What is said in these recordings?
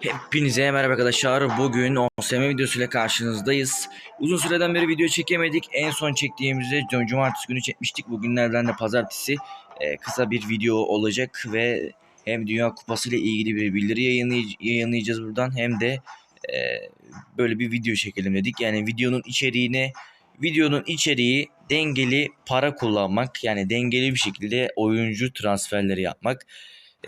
Hepinize merhaba arkadaşlar. Bugün OSM videosuyla karşınızdayız. Uzun süreden beri video çekemedik. En son çektiğimizde cum- cumartesi günü çekmiştik. Bugünlerden de pazartesi e, kısa bir video olacak ve hem Dünya Kupası ile ilgili bir bildiri yayınlay- yayınlayacağız buradan hem de e, böyle bir video çekelim dedik. Yani videonun içeriğine videonun içeriği dengeli para kullanmak yani dengeli bir şekilde oyuncu transferleri yapmak.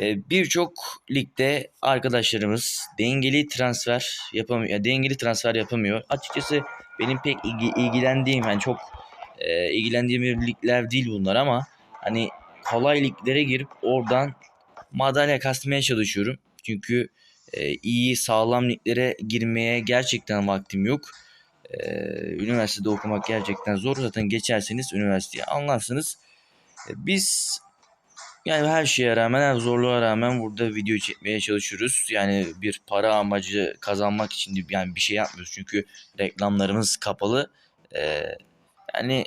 Ee, Birçok ligde arkadaşlarımız dengeli transfer yapamıyor. ya dengeli transfer yapamıyor. Açıkçası benim pek ilgi- ilgilendiğim yani çok e, ilgilendiğim ligler değil bunlar ama hani kolay liglere girip oradan madalya kasmaya çalışıyorum. Çünkü e, iyi sağlam liglere girmeye gerçekten vaktim yok. E, üniversitede okumak gerçekten zor. Zaten geçerseniz üniversiteye anlarsınız. E, biz yani her şeye rağmen, her zorluğa rağmen burada video çekmeye çalışıyoruz. Yani bir para amacı kazanmak için yani bir şey yapmıyoruz. Çünkü reklamlarımız kapalı. Ee, yani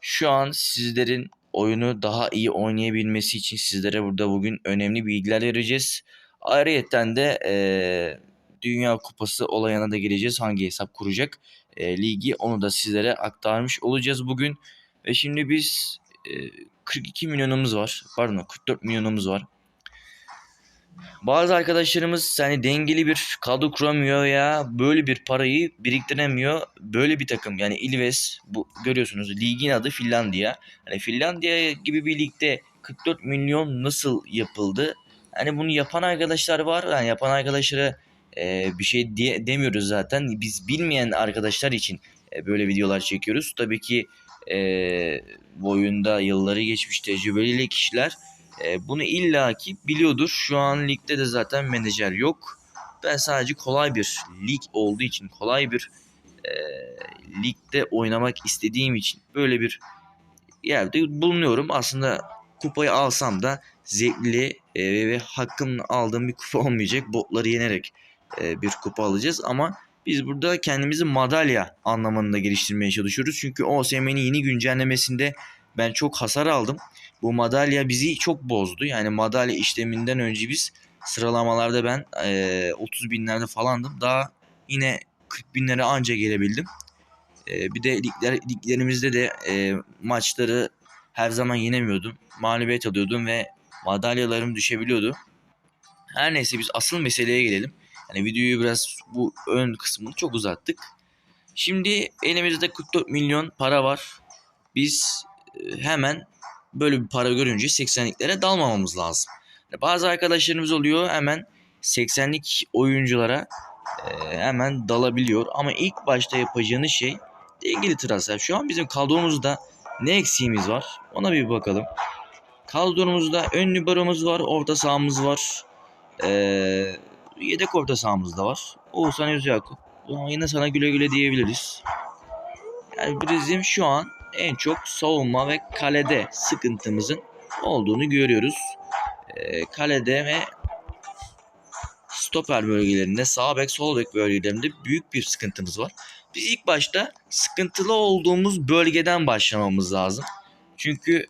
şu an sizlerin oyunu daha iyi oynayabilmesi için sizlere burada bugün önemli bilgiler vereceğiz. Ayrıyeten de ee, Dünya Kupası olayına da geleceğiz. Hangi hesap kuracak ee, ligi onu da sizlere aktarmış olacağız bugün. Ve şimdi biz 42 milyonumuz var. Pardon 44 milyonumuz var. Bazı arkadaşlarımız hani dengeli bir kadro kuramıyor ya böyle bir parayı biriktiremiyor. Böyle bir takım yani Ilves bu görüyorsunuz ligin adı Finlandiya. Hani Finlandiya gibi bir ligde 44 milyon nasıl yapıldı? Hani bunu yapan arkadaşlar var. Yani yapan arkadaşlara e, bir şey diye demiyoruz zaten. Biz bilmeyen arkadaşlar için e, böyle videolar çekiyoruz. Tabii ki e, bu oyunda yılları geçmiş tecrübeli kişiler e, bunu illaki biliyordur. Şu an ligde de zaten menajer yok. Ben sadece kolay bir lig olduğu için kolay bir e, ligde oynamak istediğim için böyle bir yerde bulunuyorum. Aslında kupayı alsam da zevkli e, ve hakkımla aldığım bir kupa olmayacak. Botları yenerek e, bir kupa alacağız ama biz burada kendimizi madalya anlamında geliştirmeye çalışıyoruz. Çünkü OSM'nin yeni güncellemesinde ben çok hasar aldım. Bu madalya bizi çok bozdu. Yani madalya işleminden önce biz sıralamalarda ben e, 30 binlerde falandım. Daha yine 40 binlere anca gelebildim. E, bir de ligler, liglerimizde de e, maçları her zaman yenemiyordum. Mağlubiyet alıyordum ve madalyalarım düşebiliyordu. Her neyse biz asıl meseleye gelelim. Yani videoyu biraz bu ön kısmını çok uzattık. Şimdi elimizde 44 milyon para var. Biz e, hemen böyle bir para görünce 80'liklere dalmamamız lazım. Yani bazı arkadaşlarımız oluyor hemen 80'lik oyunculara e, hemen dalabiliyor. Ama ilk başta yapacağınız şey dengeli transfer. Şu an bizim kadromuzda ne eksiğimiz var ona bir bakalım. Kadromuzda ön liberomuz var, orta sahamız var. Eee yedek orta sahamız da var. Oğuzhan Özyakup. Ama yine sana güle güle diyebiliriz. Yani bizim şu an en çok savunma ve kalede sıkıntımızın olduğunu görüyoruz. Ee, kalede ve stoper bölgelerinde sağ bek sol bek bölgelerinde büyük bir sıkıntımız var. Biz ilk başta sıkıntılı olduğumuz bölgeden başlamamız lazım. Çünkü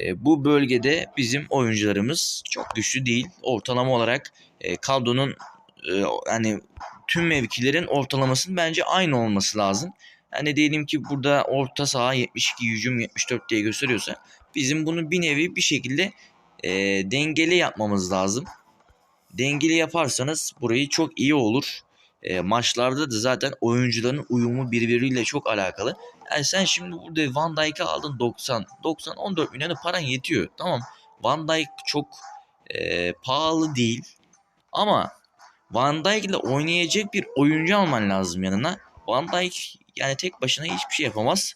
e, bu bölgede bizim oyuncularımız çok güçlü değil. Ortalama olarak e, kadronun e, hani tüm mevkilerin ortalamasının bence aynı olması lazım. Yani diyelim ki burada orta saha 72 hücum 74 diye gösteriyorsa bizim bunu bir nevi bir şekilde e, dengeli yapmamız lazım. Dengeli yaparsanız burayı çok iyi olur. E, maçlarda da zaten oyuncuların uyumu birbiriyle çok alakalı. Yani sen şimdi burada Van Dijk'ı aldın 90. 90 14 milyonu paran yetiyor. Tamam. Van Dijk çok e, pahalı değil. Ama Van Dijk ile oynayacak bir oyuncu alman lazım yanına. Van Dijk yani tek başına hiçbir şey yapamaz.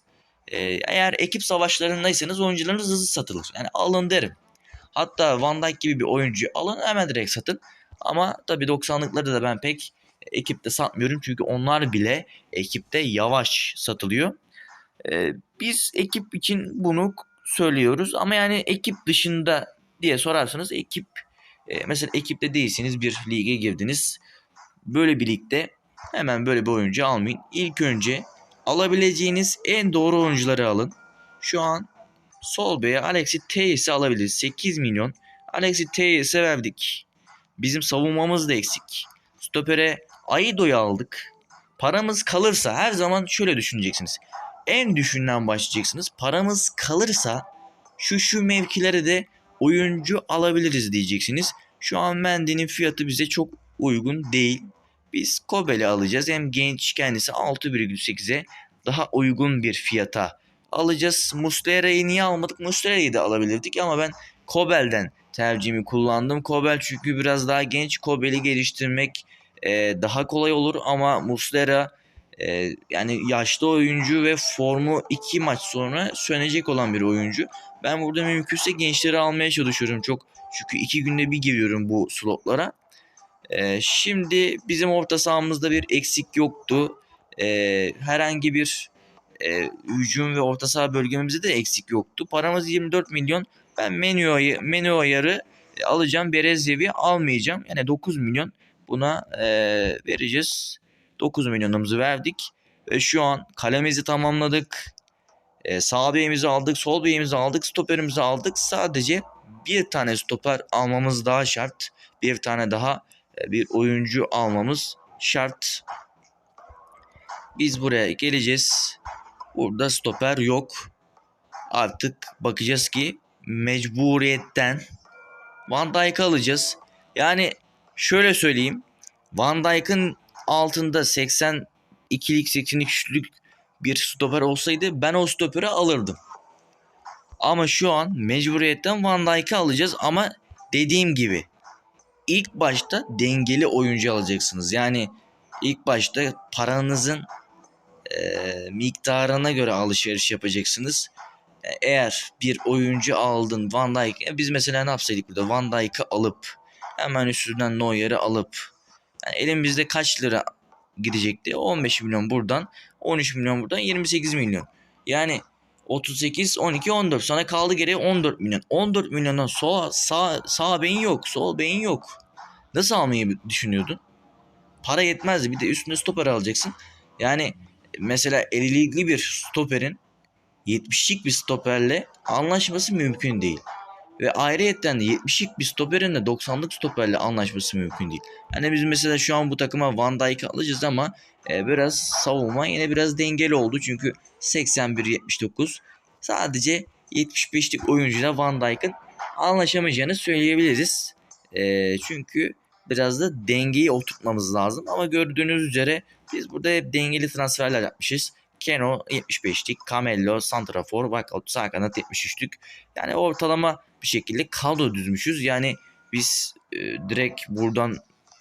Ee, eğer ekip savaşlarındaysanız oyuncularınız hızlı satılır. Yani alın derim. Hatta Van Dijk gibi bir oyuncuyu alın hemen direkt satın. Ama tabii 90'lıkları da ben pek ekipte satmıyorum. Çünkü onlar bile ekipte yavaş satılıyor. Ee, biz ekip için bunu söylüyoruz. Ama yani ekip dışında diye sorarsanız ekip e, mesela ekipte değilseniz bir lige girdiniz. Böyle bir ligde hemen böyle bir oyuncu almayın. İlk önce alabileceğiniz en doğru oyuncuları alın. Şu an sol beye Alexi Teyes'i alabiliriz. 8 milyon. Alexi Teyes'e verdik. Bizim savunmamız da eksik. Stopere Aido'yu aldık. Paramız kalırsa her zaman şöyle düşüneceksiniz. En düşünden başlayacaksınız. Paramız kalırsa şu şu mevkilere de oyuncu alabiliriz diyeceksiniz. Şu an Mendy'nin fiyatı bize çok uygun değil. Biz Kobel'i alacağız. Hem genç kendisi 6,8'e daha uygun bir fiyata alacağız. Muslera'yı niye almadık? Muslera'yı da alabilirdik ama ben Kobel'den tercihimi kullandım. Kobel çünkü biraz daha genç. Kobel'i geliştirmek e, daha kolay olur ama Muslera e, yani yaşlı oyuncu ve formu iki maç sonra sönecek olan bir oyuncu. Ben burada mümkünse gençleri almaya çalışıyorum çok. Çünkü iki günde bir giriyorum bu slotlara. E, şimdi bizim orta sahamızda bir eksik yoktu. E, herhangi bir e, hücum ve orta saha bölgemizde de eksik yoktu. Paramız 24 milyon. Ben menü, menü ayarı alacağım. Berezyevi almayacağım. Yani 9 milyon buna e, vereceğiz. 9 milyonumuzu verdik. Ve şu an kalemizi tamamladık. E, sağ beyimizi aldık. Sol beyimizi aldık. Stoperimizi aldık. Sadece bir tane stoper almamız daha şart. Bir tane daha e, bir oyuncu almamız şart. Biz buraya geleceğiz. Burada stoper yok. Artık bakacağız ki mecburiyetten Van Dijk'ı alacağız. Yani şöyle söyleyeyim. Van Dijk'ın altında 82'lik 83'lük bir stoper olsaydı ben o stoperi alırdım. Ama şu an mecburiyetten Van Dijk'ı alacağız ama dediğim gibi ilk başta dengeli oyuncu alacaksınız. Yani ilk başta paranızın e, miktarına göre alışveriş yapacaksınız. Eğer bir oyuncu aldın Van Dijk, biz mesela ne yapsaydık burada Van Dijk'ı alıp hemen üstünden Neuer'i alıp yani elimizde kaç lira gidecekti? 15 milyon buradan, 13 milyon buradan, 28 milyon. Yani 38, 12, 14. Sana kaldı geriye 14 milyon. 14 milyondan sağ, sağ, sağ beyin yok, sol beyin yok. Nasıl almayı düşünüyordun? Para yetmezdi. Bir de üstüne stoper alacaksın. Yani mesela 50'likli bir stoperin 70'lik bir stoperle anlaşması mümkün değil. Ve ayrıyetten de 70'lik bir stoperin de 90'lık stoperle anlaşması mümkün değil. Yani biz mesela şu an bu takıma Van Dijk'ı alacağız ama e, biraz savunma yine biraz dengeli oldu. Çünkü 81-79 sadece 75'lik oyuncuyla Van Dijk'ın anlaşamayacağını söyleyebiliriz. E, çünkü biraz da dengeyi oturtmamız lazım. Ama gördüğünüz üzere biz burada hep dengeli transferler yapmışız. Keno 75'lik, Camello, Santrafor, Walcott sağ kanat 73'lük. Yani ortalama bir şekilde kadro düzmüşüz. Yani biz e, direkt buradan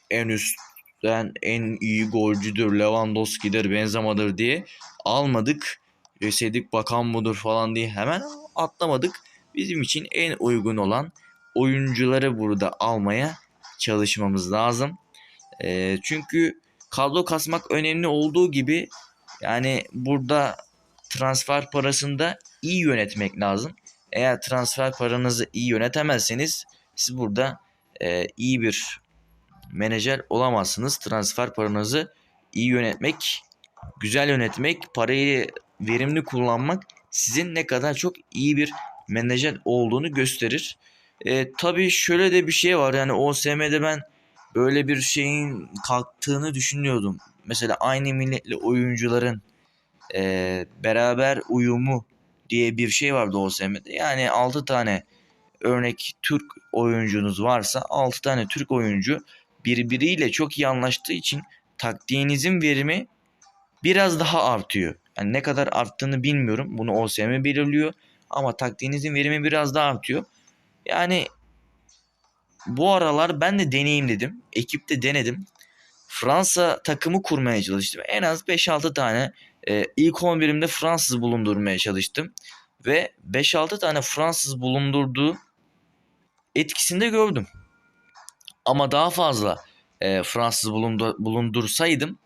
en üstten en iyi golcüdür, Lewandowski'dir, Benzema'dır diye almadık. Sedik Bakan budur falan diye hemen atlamadık. Bizim için en uygun olan oyuncuları burada almaya çalışmamız lazım. E, çünkü kadro kasmak önemli olduğu gibi yani burada transfer parasında iyi yönetmek lazım. Eğer transfer paranızı iyi yönetemezseniz siz burada e, iyi bir menajer olamazsınız. Transfer paranızı iyi yönetmek, güzel yönetmek, parayı verimli kullanmak sizin ne kadar çok iyi bir menajer olduğunu gösterir. E, tabii şöyle de bir şey var yani OSM'de ben böyle bir şeyin kalktığını düşünüyordum. Mesela aynı milletli oyuncuların e, beraber uyumu diye bir şey vardı OSM'de. Yani 6 tane örnek Türk oyuncunuz varsa 6 tane Türk oyuncu birbiriyle çok iyi anlaştığı için taktiğinizin verimi biraz daha artıyor. Yani ne kadar arttığını bilmiyorum. Bunu OSM belirliyor. Ama taktiğinizin verimi biraz daha artıyor. Yani bu aralar ben de deneyim dedim. Ekipte denedim. Fransa takımı kurmaya çalıştım. En az 5-6 tane e, ilk 11'imde Fransız bulundurmaya çalıştım. Ve 5-6 tane Fransız bulundurduğu etkisini de gördüm. Ama daha fazla e, Fransız bulundur, bulundursaydım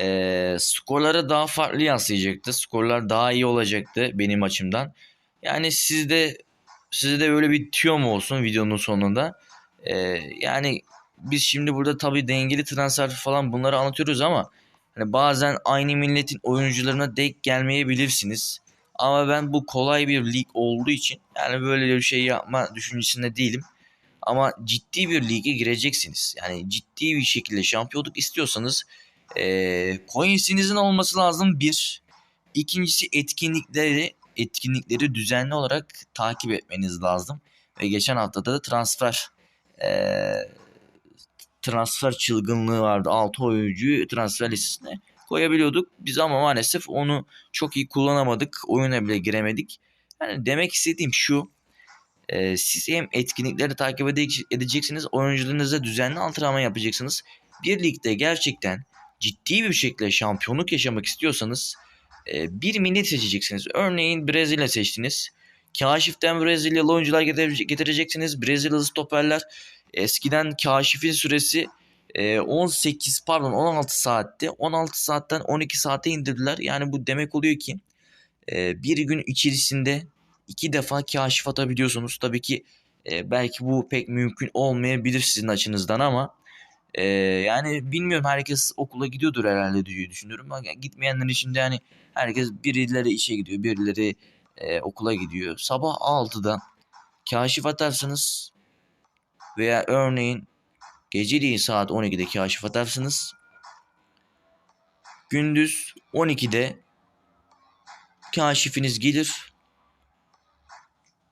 e, skorlara daha farklı yansıyacaktı. Skorlar daha iyi olacaktı benim açımdan. Yani sizde size de böyle bir tüyo mu olsun videonun sonunda. E, yani biz şimdi burada tabii dengeli transfer falan bunları anlatıyoruz ama hani bazen aynı milletin oyuncularına denk gelmeyebilirsiniz. Ama ben bu kolay bir lig olduğu için yani böyle bir şey yapma düşüncesinde değilim. Ama ciddi bir lige gireceksiniz. Yani ciddi bir şekilde şampiyonluk istiyorsanız e, coins'inizin olması lazım bir. İkincisi etkinlikleri etkinlikleri düzenli olarak takip etmeniz lazım. Ve geçen haftada da transfer e, transfer çılgınlığı vardı. 6 oyuncuyu transfer listesine koyabiliyorduk. Biz ama maalesef onu çok iyi kullanamadık. Oyuna bile giremedik. Yani demek istediğim şu. E, siz hem etkinlikleri takip edeceksiniz. Oyuncularınıza düzenli antrenman yapacaksınız. Bir ligde gerçekten ciddi bir şekilde şampiyonluk yaşamak istiyorsanız e, bir millet seçeceksiniz. Örneğin Brezilya seçtiniz. Kaşif'ten Brezilyalı oyuncular getireceksiniz. Brezilyalı stoperler. Eskiden kaşifin süresi 18 pardon 16 saatti. 16 saatten 12 saate indirdiler. Yani bu demek oluyor ki bir gün içerisinde iki defa kaşif atabiliyorsunuz. Tabii ki belki bu pek mümkün olmayabilir sizin açınızdan ama yani bilmiyorum herkes okula gidiyordur herhalde diye düşünüyorum. Gitmeyenler için de yani herkes birileri işe gidiyor, birileri okula gidiyor. Sabah 6'da kaşif atarsınız veya örneğin geceliğin saat 12'de kaşif atarsınız. Gündüz 12'de kaşifiniz gelir.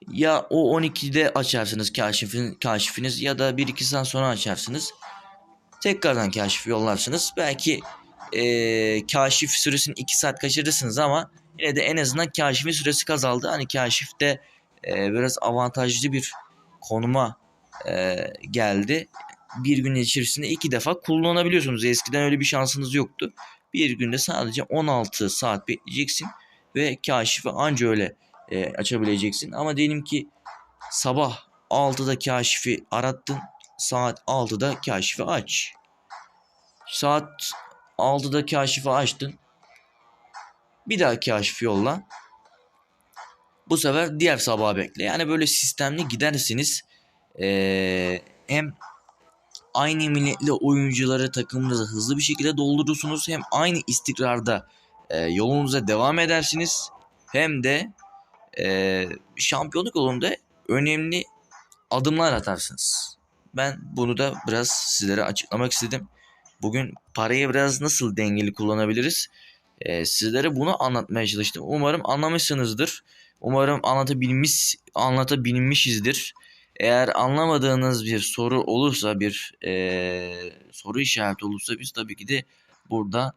Ya o 12'de açarsınız kaşifin, kaşifiniz ya da 1-2 saat sonra açarsınız. Tekrardan kaşif yollarsınız. Belki ee, kaşif süresini 2 saat kaçırırsınız ama yine de en azından kaşifin süresi kazaldı. Hani kaşifte e, biraz avantajlı bir konuma e, geldi. Bir gün içerisinde iki defa kullanabiliyorsunuz. Eskiden öyle bir şansınız yoktu. Bir günde sadece 16 saat bekleyeceksin ve kaşifi anca öyle e, açabileceksin. Ama diyelim ki sabah 6'da kaşifi arattın. Saat 6'da kaşifi aç. Saat 6'da kaşifi açtın. Bir daha kaşif yolla. Bu sefer diğer sabaha bekle. Yani böyle sistemli gidersiniz. Ee, hem aynı milletli oyuncuları takımınıza hızlı bir şekilde doldurursunuz. Hem aynı istikrarda e, yolunuza devam edersiniz. Hem de e, şampiyonluk yolunda önemli adımlar atarsınız. Ben bunu da biraz sizlere açıklamak istedim. Bugün parayı biraz nasıl dengeli kullanabiliriz? Ee, sizlere bunu anlatmaya çalıştım. Umarım anlamışsınızdır. Umarım anlatabilmiş anlatabilmişizdir. Eğer anlamadığınız bir soru olursa, bir e, soru işareti olursa biz tabii ki de burada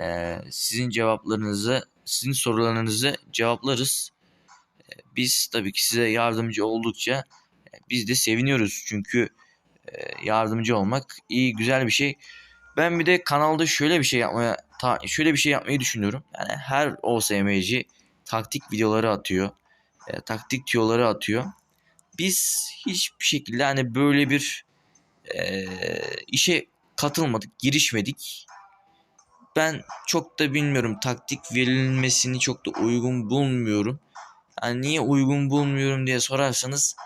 e, sizin cevaplarınızı, sizin sorularınızı cevaplarız. E, biz tabii ki size yardımcı oldukça e, biz de seviniyoruz. Çünkü e, yardımcı olmak iyi, güzel bir şey. Ben bir de kanalda şöyle bir şey yapmaya ta, şöyle bir şey yapmayı düşünüyorum. Yani her OSM'ci taktik videoları atıyor. E, taktik tüyoları atıyor. Biz hiçbir şekilde hani böyle bir e, işe katılmadık, girişmedik. Ben çok da bilmiyorum taktik verilmesini çok da uygun bulmuyorum. Yani niye uygun bulmuyorum diye sorarsanız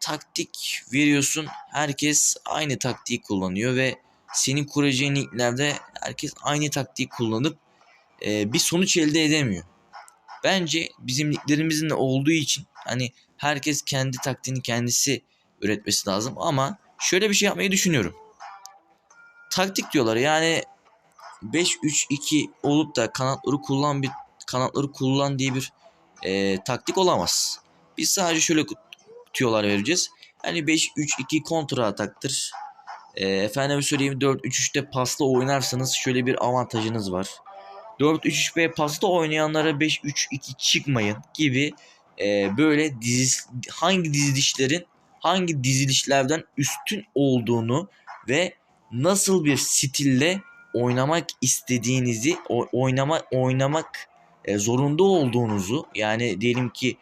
taktik veriyorsun. Herkes aynı taktiği kullanıyor ve senin kuracağın liglerde herkes aynı taktiği kullanıp e, bir sonuç elde edemiyor. Bence bizim liglerimizin de olduğu için hani herkes kendi taktiğini kendisi üretmesi lazım ama şöyle bir şey yapmayı düşünüyorum. Taktik diyorlar yani 5-3-2 olup da kanatları kullan bir kanatları kullan diye bir e, taktik olamaz. Biz sadece şöyle tüyolar vereceğiz. Hani 5-3-2 kontra ataktır. E, efendim söyleyeyim 4-3-3'te paslı oynarsanız şöyle bir avantajınız var. 4-3-3 paslı oynayanlara 5-3-2 çıkmayın gibi e, böyle diziz, hangi dizilişlerin hangi dizilişlerden üstün olduğunu ve nasıl bir stille oynamak istediğinizi oynama oynamak e, zorunda olduğunuzu yani diyelim ki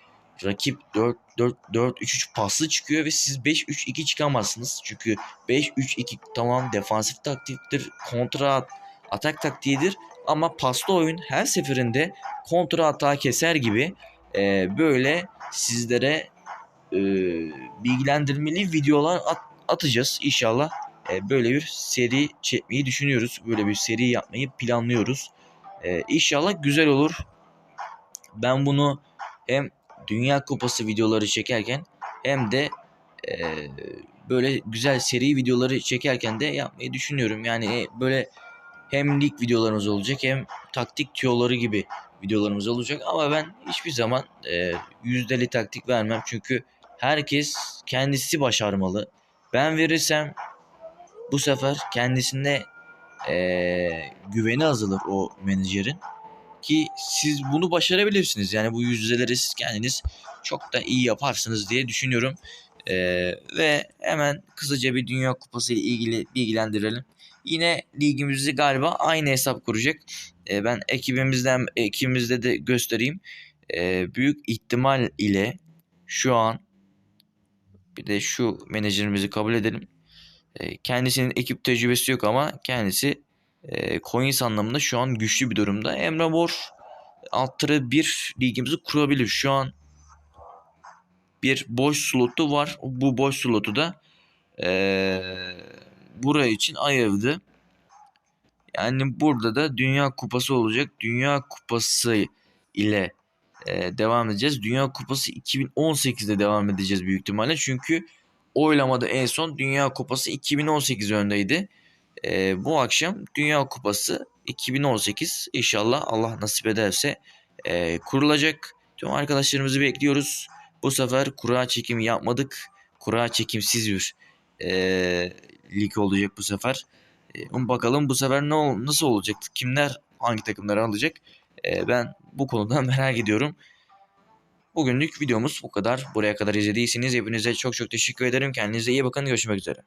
rakip 4 4 4 3 3 paslı çıkıyor ve siz 5 3 2 çıkamazsınız. Çünkü 5 3 2 tamam defansif taktiktir, kontra atak taktiğidir ama paslı oyun her seferinde kontra atağı keser gibi e, böyle sizlere e, bilgilendirmeli videolar at, atacağız inşallah. E, böyle bir seri çekmeyi düşünüyoruz. Böyle bir seri yapmayı planlıyoruz. E, inşallah güzel olur. Ben bunu hem Dünya Kupası videoları çekerken hem de e, böyle güzel seri videoları çekerken de yapmayı düşünüyorum. Yani e, böyle hem lig videolarımız olacak hem taktik tüyoları gibi videolarımız olacak. Ama ben hiçbir zaman e, yüzdeli taktik vermem. Çünkü herkes kendisi başarmalı. Ben verirsem bu sefer kendisine e, güveni azalır o menajerin. Ki siz bunu başarabilirsiniz. Yani bu yüzdeleri siz kendiniz çok da iyi yaparsınız diye düşünüyorum. E, ve hemen kısaca bir Dünya Kupası ile ilgili bilgilendirelim. Yine ligimizde galiba aynı hesap kuracak. E, ben ekibimizden ekibimizde de göstereyim. E, büyük ihtimal ile şu an bir de şu menajerimizi kabul edelim. E, kendisinin ekip tecrübesi yok ama kendisi e, coins anlamında şu an güçlü bir durumda. Emre Mor alt tere bir ligimizi kurabilir. Şu an bir boş slotu var. Bu boş slotu da e, buraya için ayırdı. Yani burada da Dünya Kupası olacak. Dünya Kupası ile e, devam edeceğiz. Dünya Kupası 2018'de devam edeceğiz büyük ihtimalle. Çünkü oylamada en son Dünya Kupası 2018 öndeydi. E, bu akşam Dünya Kupası 2018 inşallah Allah nasip ederse e, kurulacak. Tüm arkadaşlarımızı bekliyoruz. Bu sefer kura çekimi yapmadık. Kura çekimsiz bir e, lig olacak bu sefer. E, bakalım bu sefer ne ol- nasıl olacak? Kimler hangi takımları alacak? E, ben bu konuda merak ediyorum. Bugünlük videomuz bu kadar. Buraya kadar izlediyseniz hepinize çok çok teşekkür ederim. Kendinize iyi bakın. Görüşmek üzere.